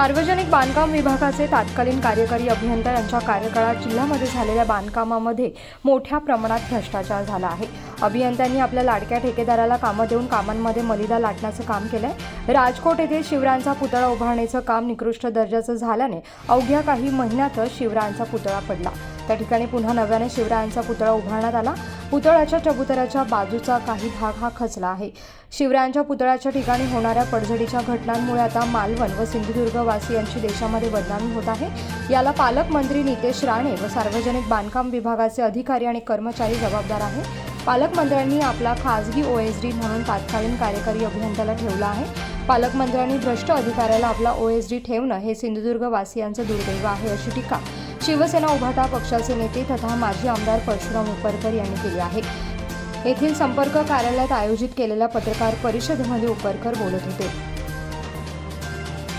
सार्वजनिक बांधकाम विभागाचे तत्कालीन कार्यकारी अभियंता यांच्या कार्यकाळात जिल्ह्यामध्ये झालेल्या बांधकामामध्ये मोठ्या प्रमाणात भ्रष्टाचार झाला आहे. अभियंत्यांनी आपल्या लाडक्या ठेकेदाराला कामं देऊन कामांमध्ये मलिदा लाटण्याचं काम केलंय. राजकोट येथे शिवरांचा पुतळा उभारण्याचं काम निकृष्ट दर्जाचं झाल्याने अवघ्या काही महिन्यातच शिवरांचा पुतळा पडला. त्या ठिकाणी पुन्हा नव्याने शिवरायांचा पुतळा उभारण्यात आला. पुतळ्याच्या चबुतऱ्याच्या बाजूचा काही भाग हा खचला आहे. शिवरायांच्या पुतळ्याच्या ठिकाणी होणाऱ्या पडझडीच्या घटनांमुळे आता मालवण व सिंधुदुर्ग वासियांची देशामध्ये बदनामी होत आहे. याला पालकमंत्री नितेश राणे व सार्वजनिक बांधकाम विभागाचे अधिकारी आणि कर्मचारी जबाबदार आहे पालकमंत्र्यांनी आपला खाजगी डी म्हणून तात्कालीन कार्यकारी अभियंत्याला ठेवला आहे. पालकमंत्र्यांनी भ्रष्ट अधिकाऱ्याला आपला ओ एच डी ठेवणं हे सिंधुदुर्ग वासियांचं दुर्दैव आहे अशी टीका शिवसेना उभाटा पक्षाचे नेते तथा माजी आमदार परशुराम उपरकर यांनी केली आहे. येथील संपर्क कार्यालयात आयोजित केलेल्या पत्रकार परिषदेमध्ये उपरकर बोलत होते.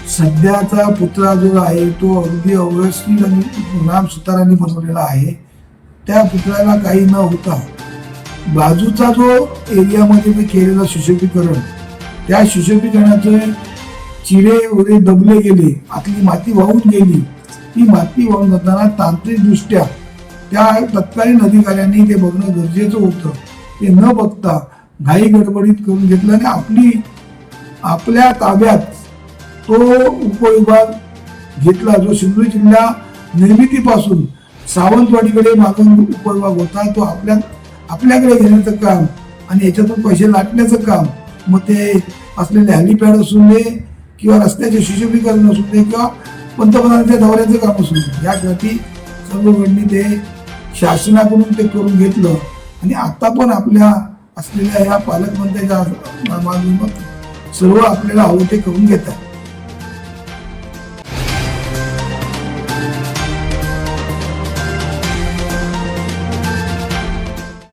सध्याचा पुतळा जो आहे तो अगदी अव्यवस्थित आणि राम सुतारांनी बनवलेला आहे. त्या पुतळ्याला काही न होता बाजूचा जो एरियामध्ये मी केलेलं सुशोभीकरण त्या सुशोभीकरणाचे चिरे वगैरे दबले गेले आतली माती वाहून गेली. ती माती वाहून जाताना तांत्रिकदृष्ट्या त्या तत्कालीन अधिकाऱ्यांनी ते बघणं गरजेचं होतं. ते न बघता घाई गडबडीत करून घेतलं आणि आपली आपल्या ताब्यात तो उपविभाग घेतला जो सिंधुदुर्ग जिल्हा निर्मितीपासून सावंतवाडीकडे मागून उपविभाग होता तो आपल्या आपल्याकडे घेण्याचं काम आणि याच्यातून पैसे लाटण्याचं काम मग ते असलेले हॅलिपॅड असू दे किंवा रस्त्याचे सुशोभीकरण असू दे किंवा पंतप्रधानांच्या दौऱ्याचं काम सुरू या गती सर्व ते शासनाकडून ते करून घेतलं आणि आता पण आपल्या असलेल्या या पालकमंत्र्यांच्या सर्व आपल्याला हवं ते करून घेतात.